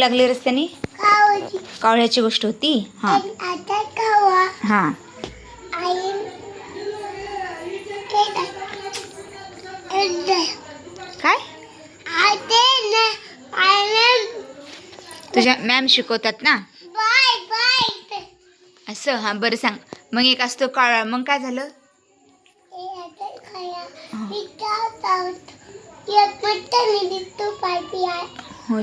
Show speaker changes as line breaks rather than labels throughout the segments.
लागली रस्त्याने? कावळ्याची गोष्ट होती? हां. हां. काय? तुझ्या मॅम शिकवतात ना? असं हां बरं सांग. मग एक असतो काळा मग काय झालं? हो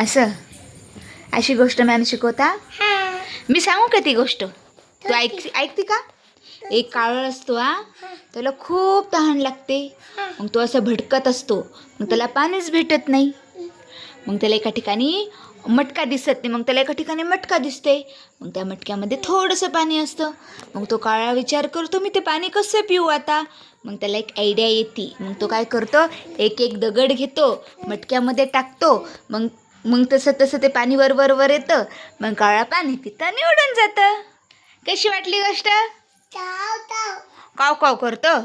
असं? अशी गोष्ट मॅम शिकवता? मी सांगू का ती गोष्ट? तू ऐक ऐकते का? एक कावळ असतो हा. त्याला खूप तहान लागते. मग तो असा भटकत असतो. मग त्याला पाणीच भेटत नाही. मग त्याला एका ठिकाणी मटका दिसत नाही मग त्याला एका ठिकाणी मटका दिसते मग त्या मटक्यामध्ये थोडंसं पाणी असतं. मग तो काळा विचार करतो मी ते पाणी कसं पिऊ आता? मग त्याला एक आयडिया येते. मग तो काय करतो एक एक दगड घेतो मटक्यामध्ये टाकतो. मग मग तसं तसं ते पाणी वर वर वर येतं. मग काळा पाणी पितं निवडून जातं. कशी वाटली गोष्ट? काव काव करतं?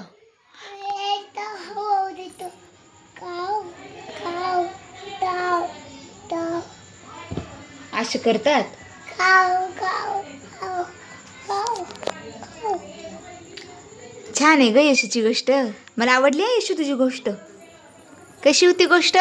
असं करतात? छान आहे ग यशूची गोष्ट. मला आवडली आहे यशू तुझी गोष्ट. कशी होती गोष्ट?